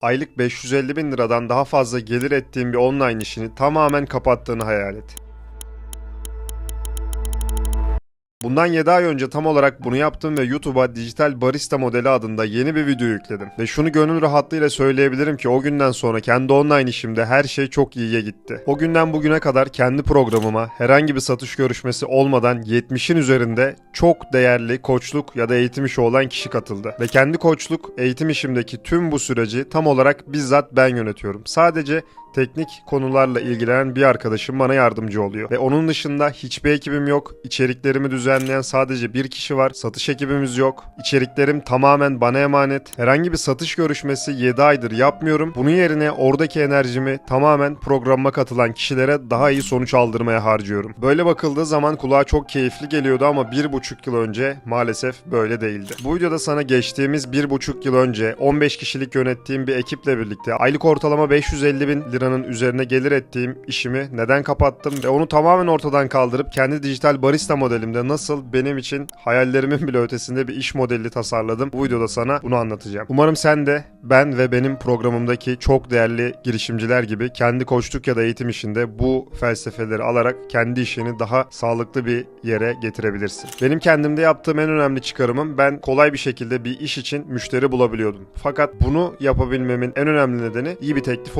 aylık 550 bin liradan daha fazla gelir ettiğin bir online işini tamamen kapattığını hayal et. Bundan 7 ay önce tam olarak bunu yaptım ve YouTube'a dijital barista modeli adında yeni bir video yükledim. Ve şunu gönül rahatlığıyla söyleyebilirim ki o günden sonra kendi online işimde her şey çok iyiye gitti. O günden bugüne kadar kendi programıma herhangi bir satış görüşmesi olmadan 70'in üzerinde çok değerli koçluk ya da eğitim işi olan kişi katıldı. Ve kendi koçluk, eğitim işimdeki tüm bu süreci tam olarak bizzat ben yönetiyorum. Sadece teknik konularla ilgilenen bir arkadaşım bana yardımcı oluyor. Ve onun dışında hiçbir ekibim yok. İçeriklerimi düzenleyen sadece bir kişi var. Satış ekibimiz yok. İçeriklerim tamamen bana emanet. Herhangi bir satış görüşmesi 7 aydır yapmıyorum. Bunun yerine oradaki enerjimi tamamen programa katılan kişilere daha iyi sonuç aldırmaya harcıyorum. Böyle bakıldığı zaman kulağa çok keyifli geliyordu ama bir buçuk yıl önce maalesef böyle değildi. Bu videoda sana geçtiğimiz bir buçuk yıl önce 15 kişilik yönettiğim bir ekiple birlikte aylık ortalama 550 bin liranın üzerine gelir ettiğim işimi neden kapattım ve onu tamamen ortadan kaldırıp kendi dijital barista modelimde nasıl benim için hayallerimin bile ötesinde bir iş modeli tasarladım. Bu videoda sana bunu anlatacağım. Umarım sen de ben ve benim programımdaki çok değerli girişimciler gibi kendi koçluk ya da eğitim işinde bu felsefeleri alarak kendi işini daha sağlıklı bir yere getirebilirsin. Benim kendimde yaptığım en önemli çıkarımım ben kolay bir şekilde bir iş için müşteri bulabiliyordum. Fakat bunu yapabilmemin en önemli nedeni iyi bir teklif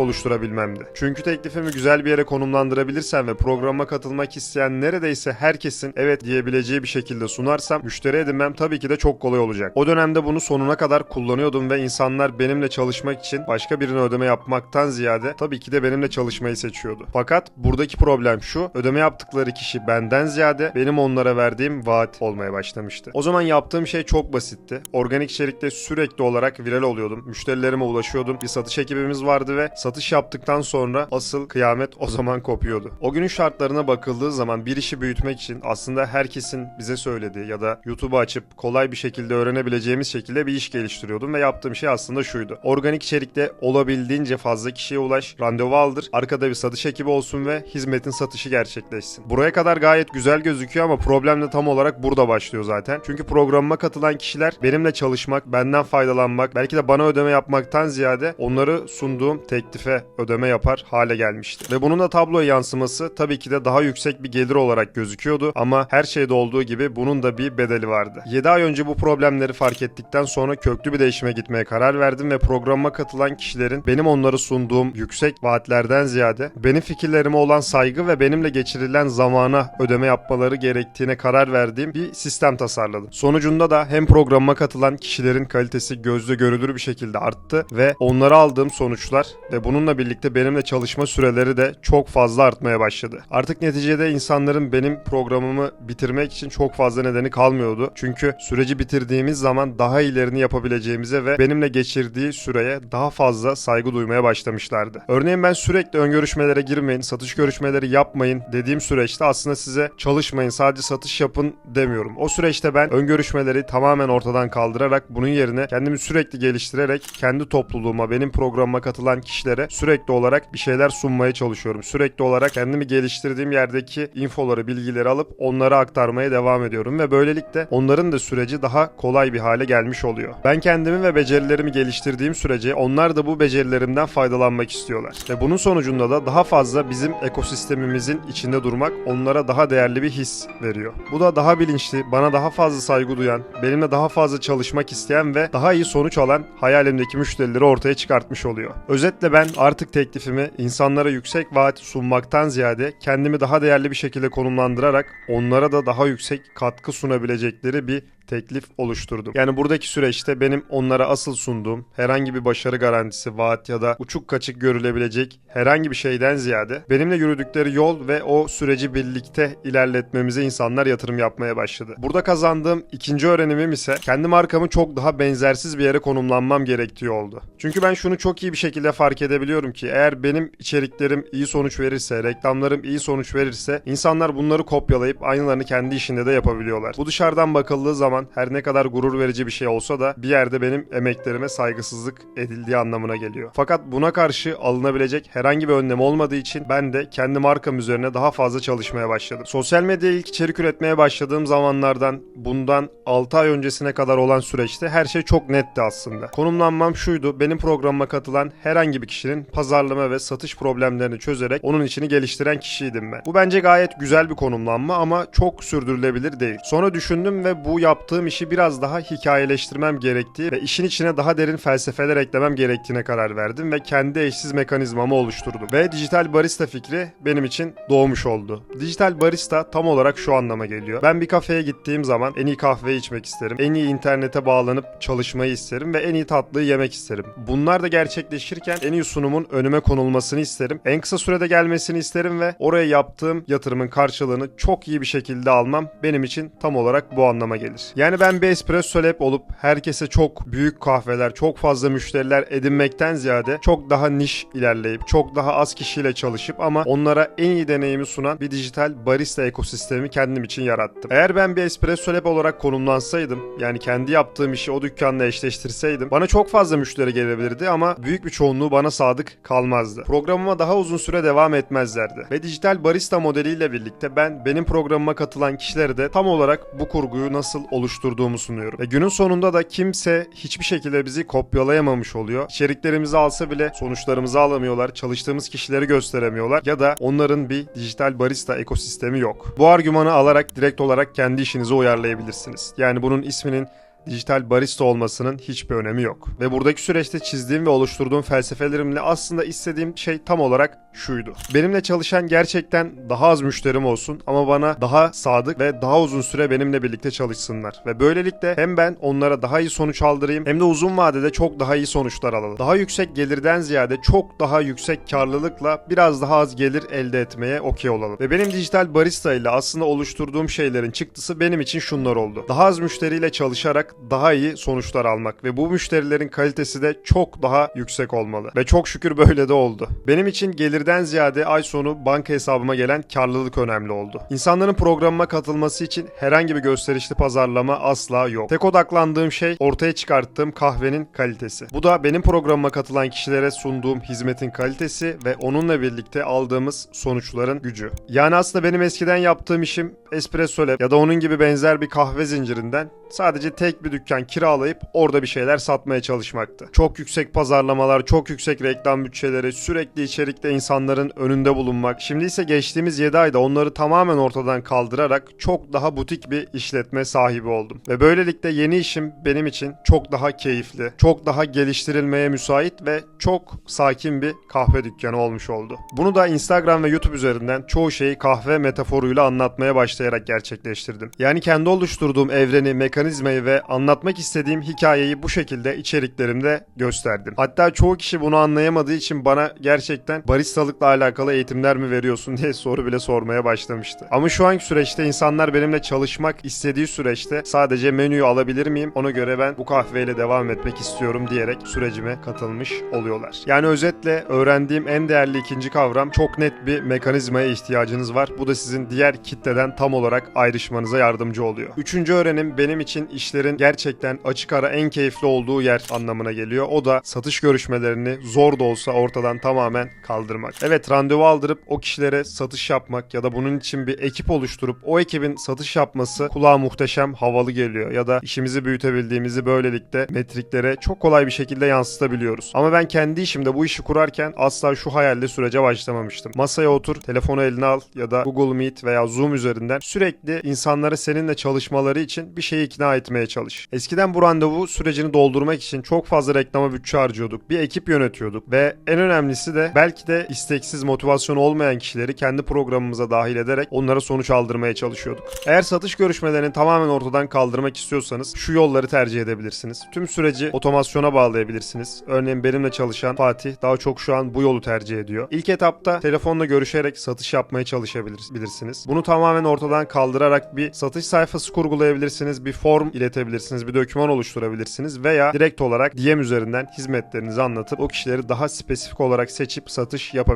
oluşturabilmemdi. Çünkü teklifimi güzel bir yere konumlandırabilirsem ve programa katılmak isteyen neredeyse herkesin evet diyebileceği bir şekilde sunarsam müşteri edinmem tabii ki de çok kolay olacak. O dönemde bunu sonuna kadar kullanıyordum ve insanlar benimle çalışmak için başka birine ödeme yapmaktan ziyade tabii ki de benimle çalışmayı seçiyordu. Fakat buradaki problem şu, ödeme yaptıkları kişi benden ziyade benim onlara verdiğim vaat olmaya başlamıştı. O zaman yaptığım şey çok basitti. Organik içerikte sürekli olarak viral oluyordum. Müşterilerime ulaşıyordum. Bir satış ekibimiz vardı ve satış yaptıktan sonra asıl kıyamet o zaman kopuyordu. O günün şartlarına bakıldığı zaman bir işi büyütmek için aslında herkesin bize söylediği ya da YouTube'u açıp kolay bir şekilde öğrenebileceğimiz şekilde bir iş geliştiriyordum ve yaptığım şey aslında şuydu. Organik içerikte olabildiğince fazla kişiye ulaş, randevu aldır, arkada bir satış ekibi olsun ve hizmetin satışı gerçekleşsin. Buraya kadar gayet güzel gözüküyor ama problem de tam olarak burada başlıyor zaten. Çünkü programıma katılan kişiler benimle çalışmak, benden faydalanmak, belki de bana ödeme yapmaktan ziyade onları sunduğum teklife ödeme yapar hale gelmişti. Ve bunun da tabloya yansıması tabii ki de daha yüksek bir gelir olarak gözüküyordu ama her şeyde olduğu gibi bunun da bir bedeli vardı. 7 ay önce bu problemleri fark ettikten sonra köklü bir değişime gitmeye karar verdim ve programa katılan kişilerin benim onları sunduğum yüksek vaatlerden ziyade benim fikirlerime olan saygı ve benimle geçirilen zamana ödeme yapmaları gerektiğine karar verdiğim bir sistem tasarladım. Sonucunda da hem programa katılan kişilerin kalitesi gözle görülür bir şekilde arttı ve onlara aldığım sonuçlar ve bununla birlikte benimle çalışma süreleri de çok fazla artmaya başladı. Artık neticede insanların benim programımı bitirmek için çok fazla nedeni kalmıyordu. Çünkü süreci bitirdiğimiz zaman daha iyilerini yapabileceğimize ve benimle geçirdiği süreye daha fazla saygı duymaya başlamışlardı. Örneğin ben sürekli ön görüşmelere girmeyin, satış görüşmeleri yapmayın dediğim süreçte aslında size çalışmayın, sadece satış yapın demiyorum. O süreçte ben ön görüşmeleri tamamen ortadan kaldırarak bunun yerine kendimi sürekli geliştirerek kendi topluluğuma, benim programıma katılan kişilere sürekli olarak bir şeyler sunmaya çalışıyorum. Sürekli olarak kendimi geliştirdiğim yerdeki infoları, bilgileri alıp onlara aktarmaya devam ediyorum ve böylelikle onların da süreci daha kolay bir hale gelmiş oluyor. Ben kendimi ve becerilerimi geliştirdiğim sürece onlar da bu becerilerimden faydalanmak istiyorlar. Ve bunun sonucunda da daha fazla bizim ekosistemimizin içinde durmak onlara daha değerli bir his veriyor. Bu da daha bilinçli, bana daha fazla saygı duyan, benimle daha fazla çalışmak isteyen ve daha iyi sonuç alan hayalimdeki müşterileri ortaya çıkartmış oluyor. Özetle ben artık teklifimi insanlara yüksek vaat sunmaktan ziyade kendimi daha değerli bir şekilde konumlandırarak onlara da daha yüksek katkı sunabilecekleri bir teklif oluşturdum. Yani buradaki süreçte benim onlara asıl sunduğum herhangi bir başarı garantisi, vaat ya da uçuk kaçık görülebilecek herhangi bir şeyden ziyade benimle yürüdükleri yol ve o süreci birlikte ilerletmemize insanlar yatırım yapmaya başladı. Burada kazandığım ikinci öğrenimim ise kendi markamı çok daha benzersiz bir yere konumlanmam gerektiği oldu. Çünkü ben şunu çok iyi bir şekilde fark edebiliyorum ki eğer benim içeriklerim iyi sonuç verirse, reklamlarım iyi sonuç verirse insanlar bunları kopyalayıp aynılarını kendi işinde de yapabiliyorlar. Bu dışarıdan bakıldığı zaman zaman her ne kadar gurur verici bir şey olsa da bir yerde benim emeklerime saygısızlık edildiği anlamına geliyor. Fakat buna karşı alınabilecek herhangi bir önlem olmadığı için ben de kendi markam üzerine daha fazla çalışmaya başladım. Sosyal medyaya ilk içerik üretmeye başladığım zamanlardan bundan 6 ay öncesine kadar olan süreçte her şey çok netti aslında. Konumlanmam şuydu. Benim programıma katılan herhangi bir kişinin pazarlama ve satış problemlerini çözerek onun içini geliştiren kişiydim ben. Bu bence gayet güzel bir konumlanma ama çok sürdürülebilir değil. Sonra düşündüm ve bu yaptığım işi biraz daha hikayeleştirmem gerektiği ve işin içine daha derin felsefeler eklemem gerektiğine karar verdim ve kendi eşsiz mekanizmamı oluşturdum. Ve dijital barista fikri benim için doğmuş oldu. Dijital barista tam olarak şu anlama geliyor. Ben bir kafeye gittiğim zaman en iyi kahveyi içmek isterim. En iyi internete bağlanıp çalışmayı isterim ve en iyi tatlıyı yemek isterim. Bunlar da gerçekleşirken en iyi sunumun önüme konulmasını isterim. En kısa sürede gelmesini isterim ve oraya yaptığım yatırımın karşılığını çok iyi bir şekilde almam benim için tam olarak bu anlama gelir. Yani ben bir espresso lab olup herkese çok büyük kahveler, çok fazla müşteriler edinmekten ziyade çok daha niş ilerleyip çok daha az kişiyle çalışıp ama onlara en iyi deneyimi sunan bir dijital barista ekosistemi kendim için yarattım. Eğer ben bir espresso lab olarak konumlansaydım yani kendi yaptığım işi o dükkanla eşleştirseydim bana çok fazla müşteri gelebilirdi ama büyük bir çoğunluğu bana sadık kalmazdı. Programıma daha uzun süre devam etmezlerdi. Ve dijital barista modeliyle birlikte ben benim programıma katılan kişilere de tam olarak bu kurguyu nasıl oluşturduğumu sunuyorum. Ve günün sonunda da kimse hiçbir şekilde bizi kopyalayamamış oluyor. İçeriklerimizi alsa bile sonuçlarımızı alamıyorlar. Çalıştığımız kişileri gösteremiyorlar ya da onların bir dijital barista ekosistemi yok. Bu argümanı alarak direkt olarak kendi işinize uyarlayabilirsiniz. Yani bunun isminin dijital barista olmasının hiçbir önemi yok. Ve buradaki süreçte çizdiğim ve oluşturduğum felsefelerimle aslında istediğim şey tam olarak şuydu. Benimle çalışan gerçekten daha az müşterim olsun ama bana daha sadık ve daha uzun süre benimle birlikte çalışsınlar. Ve böylelikle hem ben onlara daha iyi sonuç aldırayım hem de uzun vadede çok daha iyi sonuçlar alalım. Daha yüksek gelirden ziyade çok daha yüksek karlılıkla biraz daha az gelir elde etmeye okey olalım. Ve benim dijital barista ile aslında oluşturduğum şeylerin çıktısı benim için şunlar oldu. Daha az müşteriyle çalışarak daha iyi sonuçlar almak ve bu müşterilerin kalitesi de çok daha yüksek olmalı. Ve çok şükür böyle de oldu. Benim için gelirden ziyade ay sonu banka hesabıma gelen karlılık önemli oldu. İnsanların programıma katılması için herhangi bir gösterişli pazarlama asla yok. Tek odaklandığım şey ortaya çıkarttığım kahvenin kalitesi. Bu da benim programıma katılan kişilere sunduğum hizmetin kalitesi ve onunla birlikte aldığımız sonuçların gücü. Yani aslında benim eskiden yaptığım işim Espresso Lab ya da onun gibi benzer bir kahve zincirinden sadece tek bir dükkan kiralayıp orada bir şeyler satmaya çalışmaktı. Çok yüksek pazarlamalar, çok yüksek reklam bütçeleri, sürekli içerikte insanların önünde bulunmak. Şimdi ise geçtiğimiz 7 ayda onları tamamen ortadan kaldırarak çok daha butik bir işletme sahibi oldum. Ve böylelikle yeni işim benim için çok daha keyifli, çok daha geliştirilmeye müsait ve çok sakin bir kahve dükkanı olmuş oldu. Bunu da Instagram ve YouTube üzerinden çoğu şeyi kahve metaforuyla anlatmaya başlayarak gerçekleştirdim. Yani kendi oluşturduğum evreni, mekanizmayı ve anlatmak istediğim hikayeyi bu şekilde içeriklerimde gösterdim. Hatta çoğu kişi bunu anlayamadığı için bana gerçekten baristalıkla alakalı eğitimler mi veriyorsun diye soru bile sormaya başlamıştı. Ama şu anki süreçte insanlar benimle çalışmak istediği süreçte sadece menüyü alabilir miyim? Ona göre ben bu kahveyle devam etmek istiyorum diyerek sürecime katılmış oluyorlar. Yani özetle öğrendiğim en değerli ikinci kavram çok net bir mekanizmaya ihtiyacınız var. Bu da sizin diğer kitleden tam olarak ayrışmanıza yardımcı oluyor. Üçüncü öğrenim benim için işlerin gerçekten açık ara en keyifli olduğu yer anlamına geliyor. O da satış görüşmelerini zor da olsa ortadan tamamen kaldırmak. Evet randevu aldırıp o kişilere satış yapmak ya da bunun için bir ekip oluşturup o ekibin satış yapması kulağa muhteşem havalı geliyor. Ya da işimizi büyütebildiğimizi böylelikle metriklere çok kolay bir şekilde yansıtabiliyoruz. Ama ben kendi işimde bu işi kurarken asla şu hayalle sürece başlamamıştım. Masaya otur, telefonu eline al ya da Google Meet veya Zoom üzerinden sürekli insanları seninle çalışmaları için bir şeyi ikna etmeye çalış. Eskiden bu randevu sürecini doldurmak için çok fazla reklama bütçe harcıyorduk. Bir ekip yönetiyorduk ve en önemlisi de belki de isteksiz motivasyon olmayan kişileri kendi programımıza dahil ederek onlara sonuç aldırmaya çalışıyorduk. Eğer satış görüşmelerini tamamen ortadan kaldırmak istiyorsanız şu yolları tercih edebilirsiniz. Tüm süreci otomasyona bağlayabilirsiniz. Örneğin benimle çalışan Fatih daha çok şu an bu yolu tercih ediyor. İlk etapta telefonla görüşerek satış yapmaya çalışabilirsiniz. Bunu tamamen ortadan kaldırarak bir satış sayfası kurgulayabilirsiniz, bir form iletebilirsiniz, bir doküman oluşturabilirsiniz veya direkt olarak DM üzerinden hizmetlerinizi anlatıp o kişileri daha spesifik olarak seçip satış yapabilirsiniz.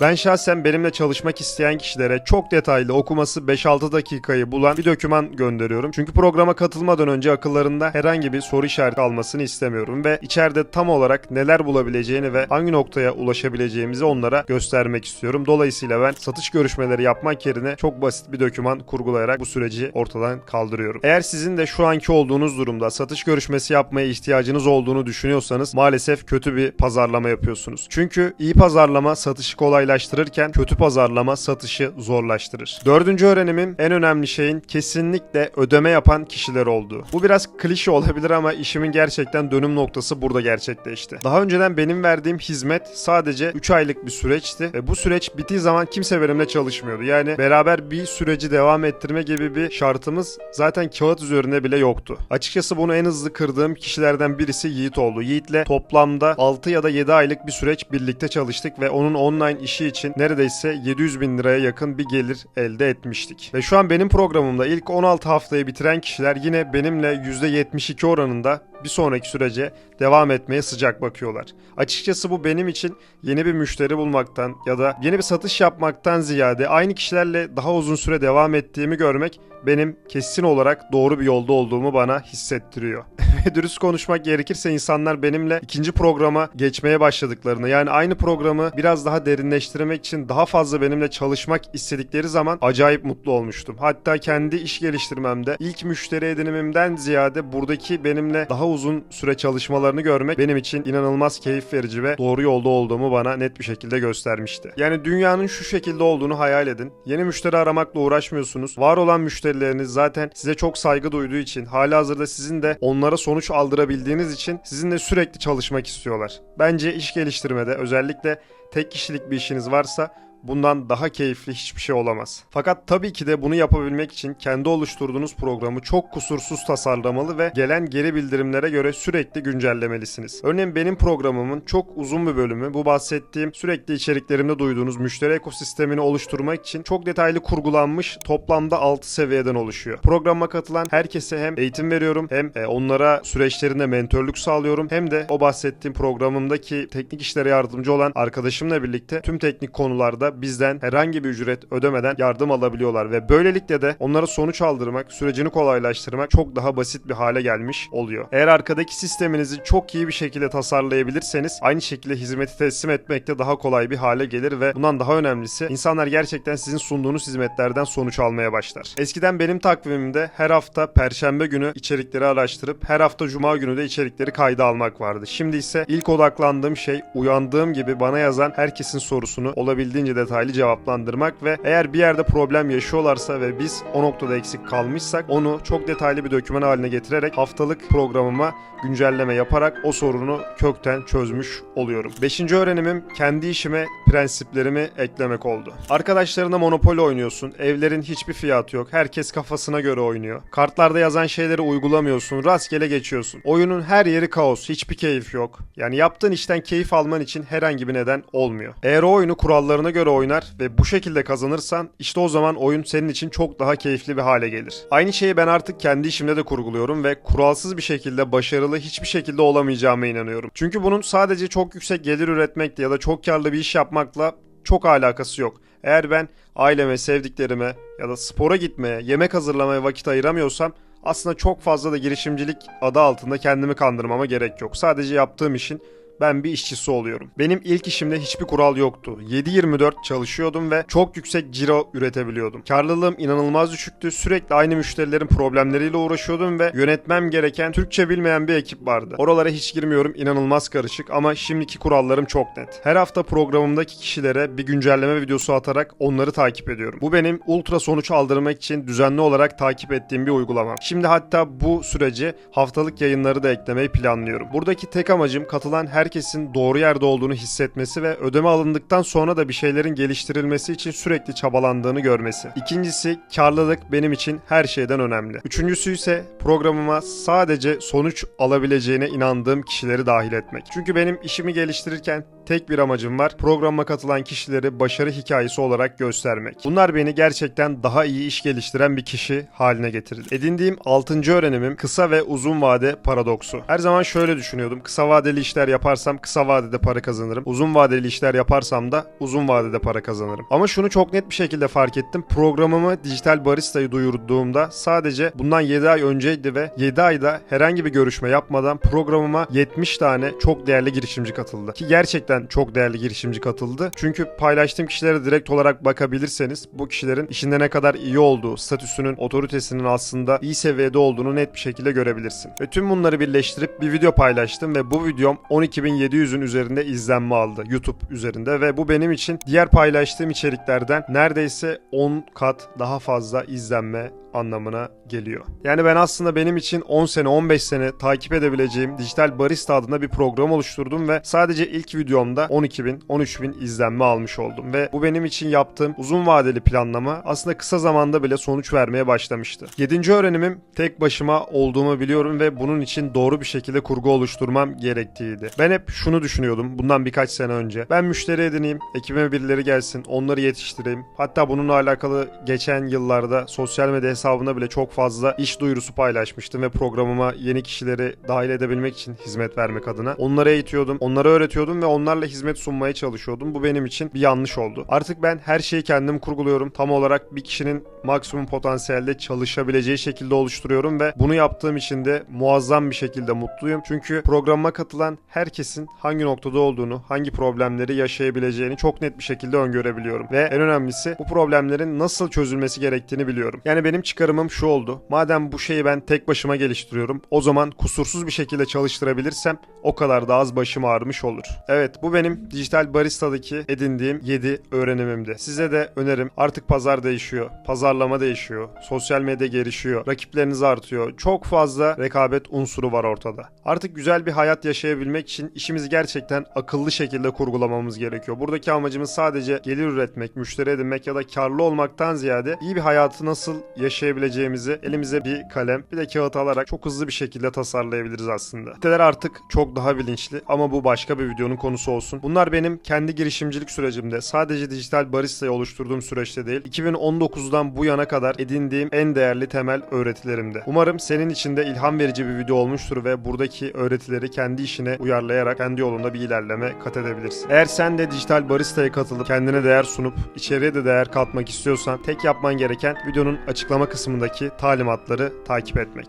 Ben şahsen benimle çalışmak isteyen kişilere çok detaylı okuması 5-6 dakikayı bulan bir doküman gönderiyorum. Çünkü programa katılmadan önce akıllarında herhangi bir soru işareti almasını istemiyorum ve içeride tam olarak neler bulabileceğini ve hangi noktaya ulaşabileceğimizi onlara göstermek istiyorum. Dolayısıyla ben satış görüşmeleri yapmak yerine çok basit bir doküman kurgulayarak bu süreci ortadan kaldırıyorum. Eğer sizin de şu anki olduğunuz durumda satış görüşmesi yapmaya ihtiyacınız olduğunu düşünüyorsanız maalesef kötü bir pazarlama yapıyorsunuz. Çünkü iyi pazarlama satışı kolaylaştırırken kötü pazarlama satışı zorlaştırır. Dördüncü öğrenimim en önemli şeyin kesinlikle ödeme yapan kişiler olduğu. Bu biraz klişe olabilir ama işimin gerçekten dönüm noktası burada gerçekleşti. Daha önceden benim verdiğim hizmet sadece 3 aylık bir süreçti ve bu süreç bittiği zaman kimse benimle çalışmıyordu. Yani beraber bir süreci devam ettirme gibi bir şartımız zaten kağıt üzerinde bile yoktu. Açıkçası bunu en hızlı kırdığım kişilerden birisi Yiğit oldu. Yiğit'le toplamda 6 ya da 7 aylık bir süreç birlikte çalıştık ve onun online işi için neredeyse 700 bin liraya yakın bir gelir elde etmiştik. Ve şu an benim programımda ilk 16 haftayı bitiren kişiler yine benimle %72 oranında bir sonraki sürece devam etmeye sıcak bakıyorlar. Açıkçası bu benim için yeni bir müşteri bulmaktan ya da yeni bir satış yapmaktan ziyade aynı kişilerle daha uzun süre devam ettiğimi görmek benim kesin olarak doğru bir yolda olduğumu bana hissettiriyor. Dürüst konuşmak gerekirse insanlar benimle ikinci programa geçmeye başladıklarını yani aynı programı biraz daha derinleştirmek için daha fazla benimle çalışmak istedikleri zaman acayip mutlu olmuştum. Hatta kendi iş geliştirmemde ilk müşteri edinimimden ziyade buradaki benimle daha uzun süre çalışmalarını görmek benim için inanılmaz keyif verici ve doğru yolda olduğumu bana net bir şekilde göstermişti. Yani dünyanın şu şekilde olduğunu hayal edin. Yeni müşteri aramakla uğraşmıyorsunuz. Var olan müşterileriniz zaten size çok saygı duyduğu için halihazırda sizin de onlara sonuç aldırabildiğiniz için sizinle sürekli çalışmak istiyorlar. Bence iş geliştirmede özellikle tek kişilik bir işiniz varsa bundan daha keyifli hiçbir şey olamaz. Fakat tabii ki de bunu yapabilmek için kendi oluşturduğunuz programı çok kusursuz tasarlamalı ve gelen geri bildirimlere göre sürekli güncellemelisiniz. Örneğin benim programımın çok uzun bir bölümü bu bahsettiğim sürekli içeriklerimde duyduğunuz müşteri ekosistemini oluşturmak için çok detaylı kurgulanmış toplamda 6 seviyeden oluşuyor. Programa katılan herkese hem eğitim veriyorum hem e, onlara süreçlerinde mentorluk sağlıyorum hem de o bahsettiğim programımdaki teknik işlere yardımcı olan arkadaşımla birlikte tüm teknik konularda bizden herhangi bir ücret ödemeden yardım alabiliyorlar ve böylelikle de onlara sonuç aldırmak, sürecini kolaylaştırmak çok daha basit bir hale gelmiş oluyor. Eğer arkadaki sisteminizi çok iyi bir şekilde tasarlayabilirseniz aynı şekilde hizmeti teslim etmek de daha kolay bir hale gelir ve bundan daha önemlisi insanlar gerçekten sizin sunduğunuz hizmetlerden sonuç almaya başlar. Eskiden benim takvimimde her hafta perşembe günü içerikleri araştırıp her hafta cuma günü de içerikleri kayda almak vardı. Şimdi ise ilk odaklandığım şey uyandığım gibi bana yazan herkesin sorusunu olabildiğince detaylı cevaplandırmak ve eğer bir yerde problem yaşıyorlarsa ve biz o noktada eksik kalmışsak onu çok detaylı bir doküman haline getirerek haftalık programıma güncelleme yaparak o sorunu kökten çözmüş oluyorum. Beşinci öğrenimim kendi işime prensiplerimi eklemek oldu. Arkadaşlarına monopoli oynuyorsun. Evlerin hiçbir fiyatı yok. Herkes kafasına göre oynuyor. Kartlarda yazan şeyleri uygulamıyorsun. Rastgele geçiyorsun. Oyunun her yeri kaos. Hiçbir keyif yok. Yani yaptığın işten keyif alman için herhangi bir neden olmuyor. Eğer o oyunu kurallarına göre oynar ve bu şekilde kazanırsan işte o zaman oyun senin için çok daha keyifli bir hale gelir. Aynı şeyi ben artık kendi işimde de kurguluyorum ve kuralsız bir şekilde başarılı hiçbir şekilde olamayacağıma inanıyorum. Çünkü bunun sadece çok yüksek gelir üretmekle ya da çok karlı bir iş yapmakla çok alakası yok. Eğer ben aileme, sevdiklerime ya da spora gitmeye, yemek hazırlamaya vakit ayıramıyorsam aslında çok fazla da girişimcilik adı altında kendimi kandırmama gerek yok. Sadece yaptığım işin ben bir işçisi oluyorum. Benim ilk işimde hiçbir kural yoktu. 7-24 çalışıyordum ve çok yüksek ciro üretebiliyordum. Karlılığım inanılmaz düşüktü. Sürekli aynı müşterilerin problemleriyle uğraşıyordum ve yönetmem gereken Türkçe bilmeyen bir ekip vardı. Oralara hiç girmiyorum. inanılmaz karışık ama şimdiki kurallarım çok net. Her hafta programımdaki kişilere bir güncelleme videosu atarak onları takip ediyorum. Bu benim ultra sonuç aldırmak için düzenli olarak takip ettiğim bir uygulama. Şimdi hatta bu süreci haftalık yayınları da eklemeyi planlıyorum. Buradaki tek amacım katılan her herkesin doğru yerde olduğunu hissetmesi ve ödeme alındıktan sonra da bir şeylerin geliştirilmesi için sürekli çabalandığını görmesi. İkincisi karlılık benim için her şeyden önemli. Üçüncüsü ise programıma sadece sonuç alabileceğine inandığım kişileri dahil etmek. Çünkü benim işimi geliştirirken tek bir amacım var. Programa katılan kişileri başarı hikayesi olarak göstermek. Bunlar beni gerçekten daha iyi iş geliştiren bir kişi haline getirdi. Edindiğim 6. öğrenimim kısa ve uzun vade paradoksu. Her zaman şöyle düşünüyordum. Kısa vadeli işler yaparsam kısa vadede para kazanırım. Uzun vadeli işler yaparsam da uzun vadede para kazanırım. Ama şunu çok net bir şekilde fark ettim. Programımı Dijital Barista'yı duyurduğumda sadece bundan 7 ay önceydi ve 7 ayda herhangi bir görüşme yapmadan programıma 70 tane çok değerli girişimci katıldı. Ki gerçekten çok değerli girişimci katıldı. Çünkü paylaştığım kişilere direkt olarak bakabilirseniz bu kişilerin işinde ne kadar iyi olduğu, statüsünün, otoritesinin aslında iyi seviyede olduğunu net bir şekilde görebilirsin. Ve tüm bunları birleştirip bir video paylaştım ve bu videom 12.700'ün üzerinde izlenme aldı YouTube üzerinde ve bu benim için diğer paylaştığım içeriklerden neredeyse 10 kat daha fazla izlenme anlamına geliyor. Yani ben aslında benim için 10 sene 15 sene takip edebileceğim Dijital Barista adında bir program oluşturdum ve sadece ilk videomda 12 bin 13 bin izlenme almış oldum ve bu benim için yaptığım uzun vadeli planlama aslında kısa zamanda bile sonuç vermeye başlamıştı. 7. öğrenimim tek başıma olduğumu biliyorum ve bunun için doğru bir şekilde kurgu oluşturmam gerektiğiydi. Ben hep şunu düşünüyordum bundan birkaç sene önce. Ben müşteri edineyim, ekibime birileri gelsin, onları yetiştireyim. Hatta bununla alakalı geçen yıllarda sosyal medya hesabına bile çok fazla iş duyurusu paylaşmıştım ve programıma yeni kişileri dahil edebilmek için hizmet vermek adına. Onları eğitiyordum, onları öğretiyordum ve onlarla hizmet sunmaya çalışıyordum. Bu benim için bir yanlış oldu. Artık ben her şeyi kendim kurguluyorum. Tam olarak bir kişinin maksimum potansiyelde çalışabileceği şekilde oluşturuyorum ve bunu yaptığım için de muazzam bir şekilde mutluyum. Çünkü programa katılan herkesin hangi noktada olduğunu, hangi problemleri yaşayabileceğini çok net bir şekilde öngörebiliyorum. Ve en önemlisi bu problemlerin nasıl çözülmesi gerektiğini biliyorum. Yani benim çıkarımım şu oldu. Madem bu şeyi ben tek başıma geliştiriyorum, o zaman kusursuz bir şekilde çalıştırabilirsem o kadar da az başım ağrımış olur. Evet bu benim dijital baristadaki edindiğim 7 öğrenimimdi. Size de önerim artık pazar değişiyor, pazarlama değişiyor, sosyal medya gelişiyor, rakipleriniz artıyor. Çok fazla rekabet unsuru var ortada. Artık güzel bir hayat yaşayabilmek için işimizi gerçekten akıllı şekilde kurgulamamız gerekiyor. Buradaki amacımız sadece gelir üretmek, müşteri edinmek ya da karlı olmaktan ziyade iyi bir hayatı nasıl yaşayabileceğimizi elimize bir kalem bir de kağıt alarak çok hızlı bir şekilde tasarlayabiliriz aslında. Siteler artık çok daha bilinçli ama bu başka bir videonun konusu olsun. Bunlar benim kendi girişimcilik sürecimde sadece dijital baristayı oluşturduğum süreçte değil 2019'dan bu yana kadar edindiğim en değerli temel öğretilerimde. Umarım senin için de ilham verici bir video olmuştur ve buradaki öğretileri kendi işine uyarlayarak kendi yolunda bir ilerleme kat edebilirsin. Eğer sen de dijital baristaya katılıp kendine değer sunup içeriye de değer katmak istiyorsan tek yapman gereken videonun açıklama kısmındaki talimatları takip etmek.